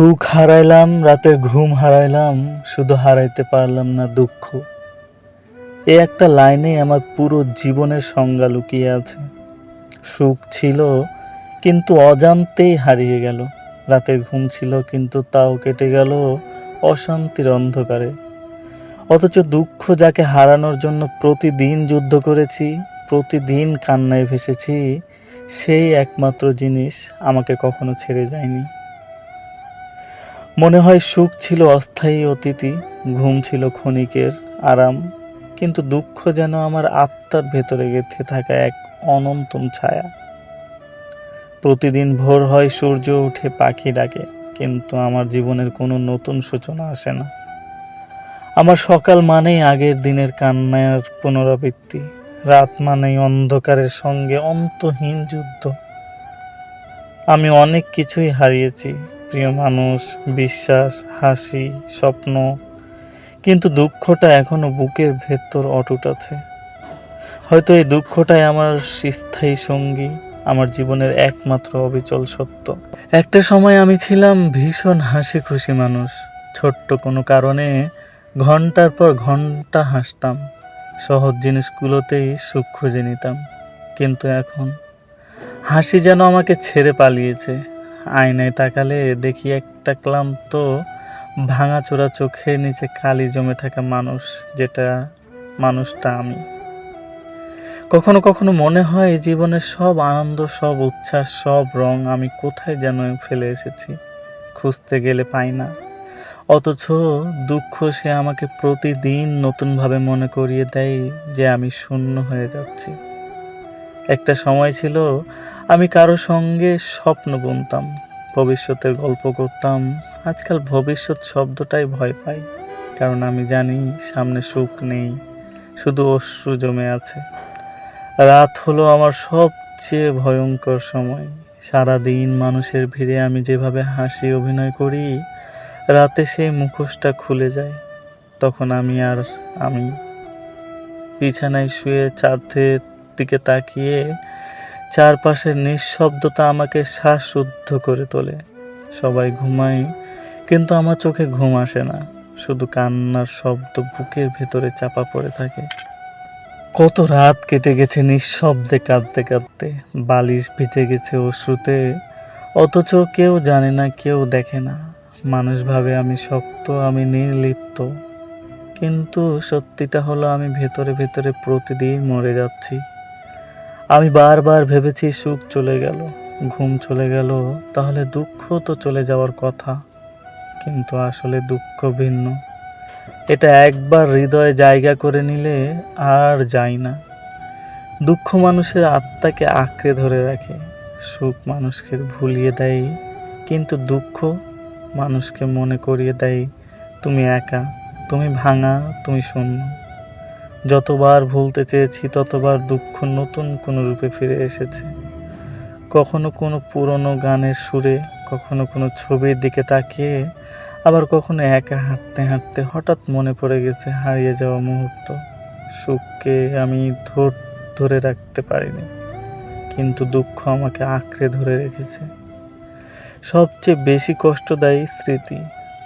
সুখ হারাইলাম, রাতের ঘুম হারাইলাম, শুধু হারাইতে পারলাম না দুঃখ। এ একটা লাইনে আমার পুরো জীবনের সংজ্ঞা লুকিয়ে আছে। সুখ ছিল, কিন্তু অজান্তেই হারিয়ে গেল। রাতের ঘুম ছিল, কিন্তু তাও কেটে গেল অশান্তির অন্ধকারে। অথচ দুঃখ যাকে হারানোর জন্য প্রতিদিন যুদ্ধ করেছি, প্রতিদিন কান্নায় ভেসেছি, সেই একমাত্র জিনিস আমাকে কখনো ছেড়ে যায়নি। মনে হয় সুখ ছিল অস্থায়ী অতিথি, ঘুম ছিল ক্ষণিকের আরাম, কিন্তু দুঃখ যেন আমার আত্মার ভেতরে গেঁথে থাকা এক অনন্তম ছায়া। প্রতিদিন ভোর হয় সূর্য উঠে পাখি ডাকে, কিন্তু আমার জীবনের কোনো নতুন সূচনা আসে না। আমার সকাল মানেই আগের দিনের কান্নার পুনরাবৃত্তি, রাত মানেই অন্ধকারের সঙ্গে অন্তহীন যুদ্ধ। আমি অনেক কিছুই হারিয়েছি প্রিয় মানুষ, বিশ্বাস, হাসি, স্বপ্ন। কিন্তু দুঃখটা এখনও বুকের ভেতর অটুট আছে। হয়তো এই দুঃখটাই আমার স্থায়ী সঙ্গী, আমার জীবনের একমাত্র অবিচল সত্য। একটা সময় আমি ছিলাম ভীষণ হাসি খুশি মানুষ। ছোট্ট কোনো কারণে ঘণ্টার পর ঘণ্টা হাসতাম। সহজ জিনিসগুলোতেই সুখ খুঁজে নিতাম। কিন্তু এখন হাসি যেন আমাকে ছেড়ে পালিয়েছে। আয়নায় তাকালে দেখি একটা ক্লান্ত ভাঙাচোরা চোখের নিচে কালি জমে থাকা মানুষ, যেটা, মানুষটা আমি। কখনো কখনো মনে হয় জীবনের সব আনন্দ, সব উচ্ছ্বাস, সব রং আমি কোথায় যেন ফেলে এসেছি, খুঁজতে গেলে পাই না। অথচ দুঃখ সে আমাকে প্রতিদিন নতুনভাবে মনে করিয়ে দেয় যে আমি শূন্য হয়ে যাচ্ছি। একটা সময় ছিল আমি কারও সঙ্গে স্বপ্ন বুনতাম, ভবিষ্যতের গল্প করতাম। আজকাল ভবিষ্যৎ শব্দটাই ভয় পাই, কারণ আমি জানি সামনে সুখ নেই, শুধু অশ্রু জমে আছে। রাত হলো আমার সবচেয়ে ভয়ঙ্কর সময়। সারা দিন মানুষের ভিড়ে আমি যেভাবে হাসি অভিনয় করি, রাতে সেই মুখোশটা খুলে যায়। তখন আমি আর আমি বিছানায় শুয়ে চাঁদের দিকে তাকিয়ে চারপাশের নিঃশব্দতা আমাকে শ্বাসরুদ্ধ করে তোলে। সবাই ঘুমায়, কিন্তু আমার চোখে ঘুম আসে না। শুধু কান্নার শব্দ বুকের ভেতরে চাপা পড়ে থাকে। কত রাত কেটে গেছে নিঃশব্দে কাঁদতে কাঁদতে। বালিশ ভিজে গেছে অশ্রুতে। অথচ কেউ জানে না, কেউ দেখে না। মানুষ ভাবে আমি শক্ত, আমি নির্লিপ্ত। কিন্তু সত্যিটা হলো আমি ভেতরে ভেতরে প্রতিদিন মরে যাচ্ছি। আমি বারবার ভেবেছি সুখ চলে গেল, ঘুম চলে গেল, তাহলে দুঃখ তো চলে যাওয়ার কথা। কিন্তু আসলে দুঃখ ভিন্ন। এটা একবার হৃদয়ে জায়গা করে নিলে আর যায় না। দুঃখ মানুষের আত্মাকে আঁকড়ে ধরে রাখে, সুখ মানুষকে ভুলিয়ে দেয়, কিন্তু দুঃখ মানুষকে মনে করিয়ে দেয়, তুমি একা, তুমি ভাঙা, তুমি শূন্য। যতবার ভুলতে চেয়েছি, ততবার দুঃখ নতুন কোনো রূপে ফিরে এসেছে। কখনো কোনো পুরনো গানের সুরে, কখনো কোনো ছবির দিকে তাকিয়ে, আবার কখনো একা হাঁটতে হাঁটতে হঠাৎ মনে পড়ে গেছে হারিয়ে যাওয়া মুহূর্ত। সুখকে আমি ধর, ধরে রাখতে পারিনি, কিন্তু দুঃখ আমাকে আঁকড়ে ধরে রেখেছে। সবচেয়ে বেশি কষ্টদায়ী স্মৃতি,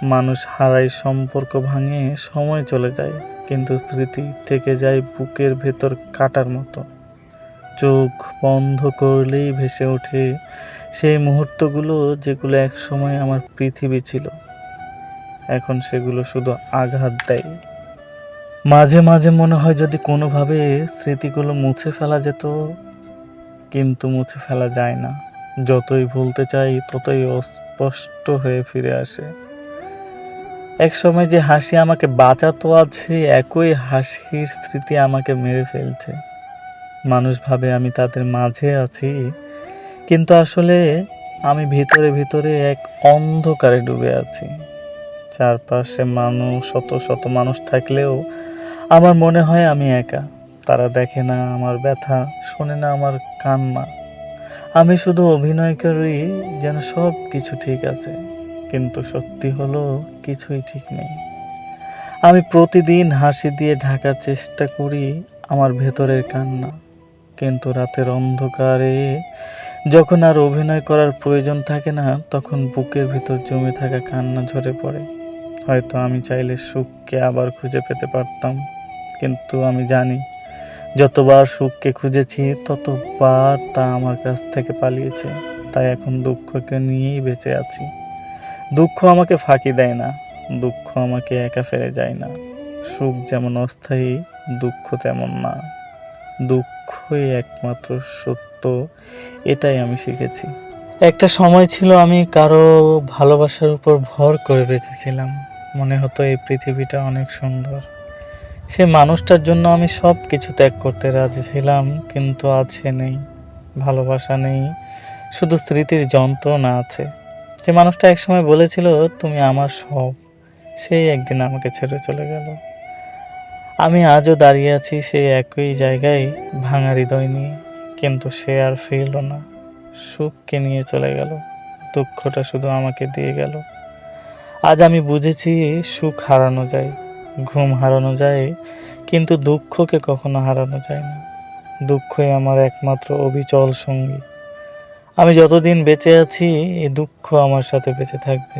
মানুষ হারায় সম্পর্ক ভাঙে সময় চলে যায়। কিন্তু স্মৃতি থেকে যায় বুকের ভেতর কাটার মতো। চোখ বন্ধ করলেই ভেসে ওঠে সেই মুহূর্তগুলো যেগুলো এক সময় আমার পৃথিবী ছিল। এখন সেগুলো শুধু আঘাত দেয়। মাঝে মাঝে মনে হয় যদি কোনোভাবে স্মৃতিগুলো মুছে ফেলা যেত, কিন্তু মুছে ফেলা যায় না। যতই ভুলতে চাই, ততই অস্পষ্ট হয়ে ফিরে আসে। এক সময় যে হাসি আমাকে বাঁচাতো আছে একই হাসির স্মৃতি আমাকে মেরে ফেলছে। মানুষ ভাবে আমি তাদের মাঝে আছি, কিন্তু আসলে আমি ভিতরে ভিতরে এক অন্ধকারে ডুবে আছি। চারপাশে মানুষ, শত শত মানুষ থাকলেও আমার মনে হয় আমি একা। তারা দেখে না আমার ব্যথা, শোনে না আমার কান্না। আমি শুধু অভিনয় করি যেন সব কিছু ঠিক আছে। কিন্তু সত্যি হলো কিছুই ঠিক নেই। আমি প্রতিদিন হাসি দিয়ে ঢাকার চেষ্টা করি আমার ভেতরের কান্না। কিন্তু রাতের অন্ধকারে যখন আর অভিনয় করার প্রয়োজন থাকে না, তখন বুকের ভিতর জমে থাকা কান্না ঝরে পড়ে। হয়তো আমি চাইলে সুখকে আবার খুঁজে পেতে পারতাম, কিন্তু আমি জানি যতবার সুখকে খুঁজেছি, ততবার তা আমার কাছ থেকে পালিয়েছে। তাই এখন দুঃখকে নিয়েই বেঁচে আছি। দুঃখ আমাকে ফাঁকি দেয় না, দুঃখ আমাকে একা ফেলে যায় না। সুখ যেমন অস্থায়ী, দুঃখ তেমন না। দুঃখই একমাত্র সত্য, এটাই আমি শিখেছি। একটা সময় ছিল আমি কারও ভালোবাসার উপর ভর করে বেঁচেছিলাম। মনে হতো এই পৃথিবীটা অনেক সুন্দর। সে মানুষটার জন্য আমি সব কিছু ত্যাগ করতে রাজি ছিলাম, কিন্তু আছে নেই, ভালোবাসা নেই। শুধু স্মৃতির যন্ত্রণা আছে। যে মানুষটা একসময় বলেছিল, তুমি আমার সব। সেই একদিন আমাকে ছেড়ে চলে গেল। আমি আজও দাঁড়িয়ে আছি সেই একই জায়গায়, ভাঙা হৃদয় নিয়ে। কিন্তু সে আর ফিরল না। সুখকে নিয়ে চলে গেল। দুঃখটা শুধু আমাকে দিয়ে গেল। আজ আমি বুঝেছি সুখ হারানো যায়, ঘুম হারানো যায়, কিন্তু দুঃখকে কখনো হারানো যায় না। দুঃখই আমার একমাত্র অবিচল সঙ্গী। আমি যতদিন বেঁচে আছি এই দুঃখ আমার সাথে বেঁচে থাকবে।